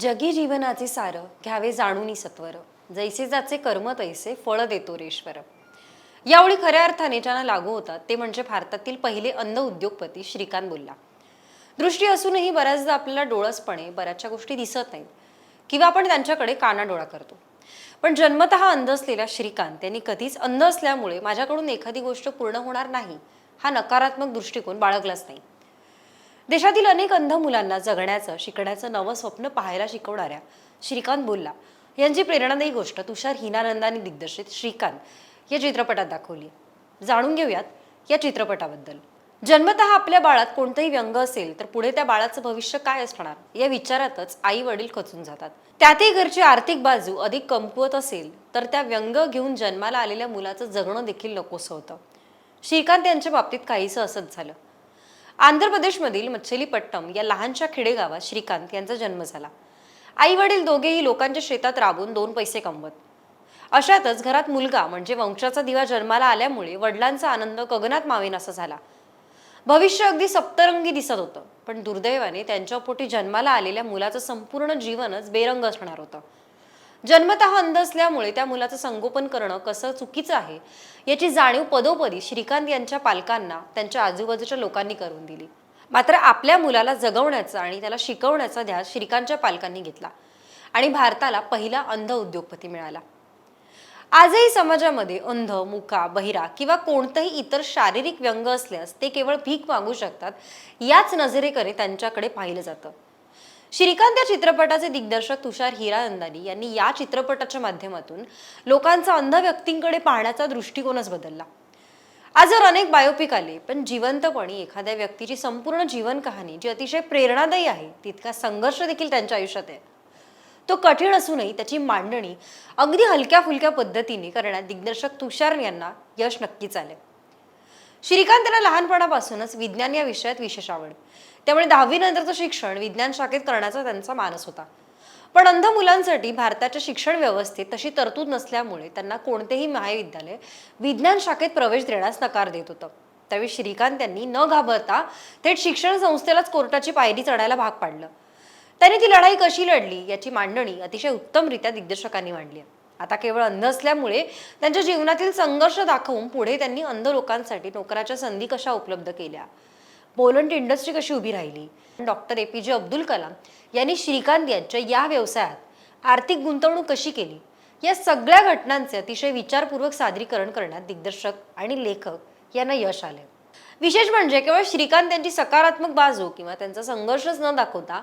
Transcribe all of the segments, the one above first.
जगी जीवनाचे सार घ्यावे जाणूनी सत्वर. जैसे जाचे कर्म तैसे फळ देतो रेश्वर. यावेळी खऱ्या अर्थाने ज्यांना लागू होतात ते म्हणजे भारतातील पहिले अन्न उद्योगपती श्रीकांत बोलला. दृष्टी असूनही बऱ्याचदा आपल्याला डोळसपणे बऱ्याचशा गोष्टी दिसत नाहीत किंवा आपण त्यांच्याकडे कानाडोळा करतो. पण जन्मतः अंध असलेला श्रीकांत यांनी कधीच अंध असल्यामुळे माझ्याकडून एखादी गोष्ट पूर्ण होणार नाही हा नकारात्मक दृष्टिकोन बाळगलाच नाही. देशातील अनेक अंध मुलांना जगण्याचं शिकण्याचं नवं स्वप्न पाहायला शिकवणाऱ्या श्रीकांत बोल्ला यांची प्रेरणादायी गोष्ट तुषार हिनानंदाने दिग्दर्शित श्रीकांत या चित्रपटात दाखवली. जाणून घेऊयात या चित्रपटाबद्दल. जन्मतः आपल्या बाळात कोणतंही व्यंग असेल तर पुढे त्या बाळाचं भविष्य काय असणार? या विचारातच आई वडील खचून जातात. त्यातही घरची आर्थिक बाजू अधिक कमकुवत असेल तर त्या व्यंग घेऊन जन्माला आलेल्या मुलाचं जगणं देखील नकोसं होतं. श्रीकांत यांच्या बाबतीत काहीसं असंच झालं. आंध्र प्रदेशमधील मच्छलीपट्टम या लहानशा खेडेगावात श्रीकांत यांचा जन्म झाला. आई वडील दोघेही लोकांच्या शेतात राबून दोन पैसे कमवत. अशातच घरात मुलगा म्हणजे वंशाचा दिवा जन्माला आल्यामुळे वडिलांचा आनंद गगनात मावेनासा झाला. भविष्य अगदी सप्तरंगी दिसत होतं पण दुर्दैवाने त्यांच्या पोटी जन्माला आलेल्या मुलाचं संपूर्ण जीवनच बेरंग असणार होतं. जन्मतः अंध असल्यामुळे त्या मुलाचं संगोपन करणं कसं चुकीचं आहे याची जाणीव पदोपदी श्रीकांत यांच्या पालकांना त्यांच्या आजूबाजूच्या लोकांनी करून दिली. मात्र आपल्या मुलाला जगवण्याचा आणि त्याला शिकवण्याचा ध्यास श्रीकांतच्या पालकांनी घेतला आणि भारताला पहिला अंध उद्योगपती मिळाला. आजही समाजामध्ये अंध मुका बहिरा किंवा कोणतंही इतर शारीरिक व्यंग असल्यास ते केवळ भीक मागू शकतात याच नजरेकडे त्यांच्याकडे पाहिलं जातं. श्रीकांत या चित्रपटाचे दिग्दर्शक तुषार हिरानंदानी यांनी या चित्रपटाच्या माध्यमातून लोकांचा अंध व्यक्तींकडे पाहण्याचा दृष्टिकोनच बदलला. आज जर अनेक बायोपिक आले पण जिवंतपणी एखाद्या व्यक्तीची संपूर्ण जीवन कहाणी जी अतिशय प्रेरणादायी आहे तितका संघर्ष देखील त्यांच्या आयुष्यात आहे. तो कठीण असूनही त्याची मांडणी अगदी हलक्या फुलक्या पद्धतीने करण्यात दिग्दर्शक तुषार यांना यश नक्कीच आले श्रीकांत यांना लहानपणापासूनच विज्ञान या विषयात विशेष आवड. त्यामुळे दहावी नंतरचं शिक्षण विज्ञान शाखेत करण्याचा त्यांचा मानस होता. पण अंध मुलांसाठी भारताच्या शिक्षण व्यवस्थेत तशी तरतूद नसल्यामुळे त्यांना कोणतेही महाविद्यालय विज्ञान शाखेत प्रवेश देण्यास नकार देत होतं. त्यावेळी श्रीकांत यांनी न घाबरता थेट शिक्षण संस्थेलाच कोर्टाची पायरी चढायला भाग पाडलं. त्यांनी ती लढाई कशी लढली याची मांडणी अतिशय उत्तमरित्या दिग्दर्शकांनी मांडली आहे. आता केवळ अंध असल्यामुळे त्यांच्या जीवनातील संघर्ष दाखवून पुढे त्यांनी अंध लोकांसाठी नोकराच्या संधी कशा उपलब्ध केल्या? पोलंड इंडस्ट्री कशी उभी राहिली? डॉक्टर ए पी जे अब्दुल कलाम यांनी श्रीकांत यांच्या या व्यवसायात आर्थिक गुंतवणूक कशी केली? या सगळ्या घटनांचे अतिशय विचारपूर्वक सादरीकरण करण्यात दिग्दर्शक आणि लेखक यांना यश आले. विशेष म्हणजे केवळ श्रीकांत यांची सकारात्मक बाजू किंवा त्यांचा संघर्षच न दाखवता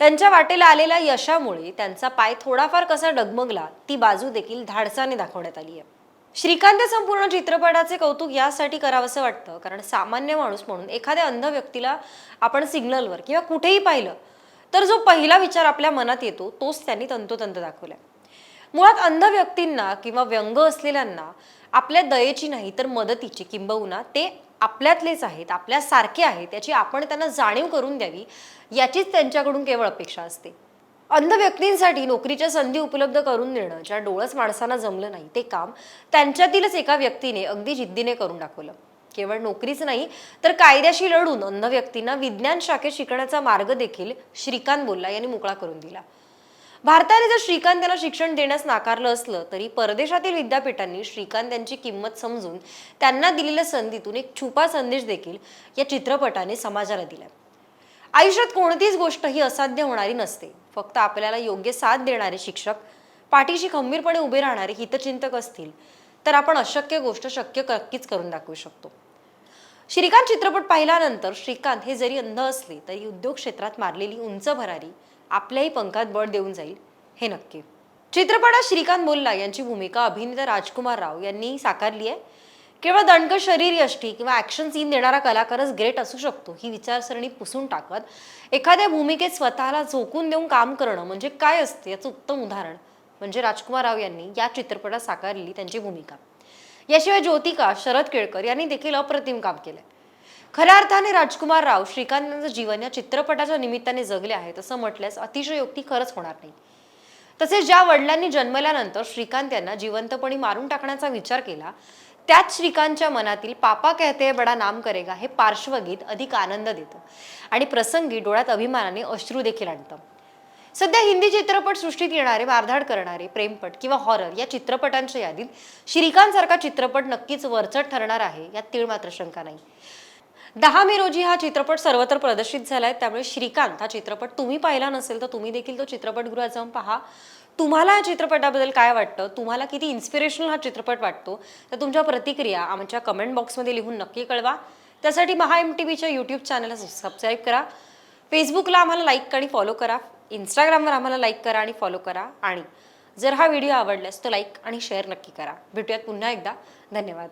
त्यांच्या वाटेला आलेल्या यशामुळे त्यांचा पाय थोडाफार कसा डगमगला ती बाजू देखील धाडसाने दाखवण्यात आली आहे. श्रीकांत संपूर्ण चित्रपटाचे कौतुक यासाठी करावंसं वाटतं. कारण सामान्य माणूस म्हणून एखाद्या अंध व्यक्तीला आपण सिग्नलवर किंवा कुठेही पाहिलं तर जो पहिला विचार आपल्या मनात येतो तोच त्यांनी तंतोतंत दाखवलाय. मुळात अंध व्यक्तींना किंवा व्यंग असलेल्यांना आपल्या दयेची नाही तर मदतीची किंबहुना ते आपल्यातलेच आहेत आपल्यासारखे आहेत याची आपण त्यांना जाणीव करून द्यावी याचीच त्यांच्याकडून केवळ अपेक्षा असते. अंध व्यक्तींसाठी नोकरीच्या संधी उपलब्ध करून देणं ज्या डोळस माणसांना जमलं नाही ते काम त्यांच्यातीलच एका व्यक्तीने अगदी जिद्दीने करून दाखवलं. केवळ नोकरीच नाही तर कायद्याशी लढून अंध व्यक्तींना विज्ञान शाखेत शिकण्याचा मार्ग देखील श्रीकांत बोल्ला यांनी मोकळा करून दिला. भारताने जर श्रीकांत यांना शिक्षण देण्यास नाकारलं असलं तरी परदेशातील विद्यापीठांनी श्रीकांत यांची किंमत समजून त्यांना दिलेल्या संधीतून एक छुपा संदेश देखील या चित्रपटाने समाजाला दिला आयुष्यात कोणतीच गोष्ट ही असाध्य होणारी नसते. फक्त आपल्याला योग्य साथ देणारे शिक्षक पाठीशी खंबीरपणे उभे राहणारे हितचिंतक असतील तर आपण अशक्य गोष्ट शक्य नक्कीच करून दाखवू शकतो. श्रीकांत चित्रपट पाहिल्यानंतर श्रीकांत हे जरी अंध असले तरी उद्योग क्षेत्रात मारलेली उंच भरारी आपल्याही पंखात बळ देऊन जाईल हे नक्की. चित्रपटात श्रीकांत बोल्ला यांची भूमिका अभिनेता राजकुमार राव यांनी साकारली आहे. केवळ दणकट शरीर यष्टी किंवा ऍक्शन सीन देणारा कलाकारच ग्रेट असू शकतो. ही विचारसरणी पुसून टाकत एखाद्या भूमिकेत स्वतःला झोकून देऊन काम करणं म्हणजे काय असते याचं उत्तम उदाहरण म्हणजे राजकुमार राव यांनी या चित्रपटात साकारलेली त्यांची भूमिका. याशिवाय ज्योतिका शरद केळकर यांनी देखील अप्रतिम काम केलंय. खऱ्या अर्थाने राजकुमार राव श्रीकांत यांचं जीवन या चित्रपटाच्या निमित्ताने जगले आहेत असं म्हटल्यास अतिशयोक्ती खरंच होणार नाही. तसेच ज्या वडिलांनी जन्मल्यानंतर श्रीकांत यांना जिवंतपणी मारून टाकण्याचा विचार केला त्याच श्रीकांतच्या मनातील पापा कहते बडा नाम करेगा हे पार्श्वगीत अधिक आनंद देतं. आणि प्रसंगी डोळ्यात अभिमानाने अश्रू देखील आणतं. सध्या हिंदी चित्रपट सृष्टीत येणारे मारधाड करणारे प्रेमपट किंवा हॉरर या चित्रपटांच्या यादीत श्रीकांत सारखा चित्रपट नक्कीच वरचढ ठरणार आहे यात तीळ मात्र शंका नाही. दहा मे रोजी हा चित्रपट सर्वत्र प्रदर्शित झालाय त्यामुळे श्रीकांत हा चित्रपट तुम्ही पाहिला नसेल तर तुम्ही देखील तो चित्रपटगृहात जाऊन पहा. तुम्हाला या चित्रपटाबद्दल काय वाटतं? तुम्हाला किती इन्स्पिरेशनल हा चित्रपट वाटतो? तर तुमच्या प्रतिक्रिया आमच्या कमेंट बॉक्समध्ये लिहून नक्की कळवा. त्यासाठी महा एम टी व्हीच्या यूट्यूब चॅनलला सबस्क्राईब करा. फेसबुकला आम्हाला लाईक आणि फॉलो करा. इंस्टाग्रामवर आम्हाला लाईक करा आणि फॉलो करा. आणि जर हा व्हिडिओ आवडल्यास तो लाईक आणि शेअर नक्की करा. भेटूयात पुन्हा एकदा. धन्यवाद.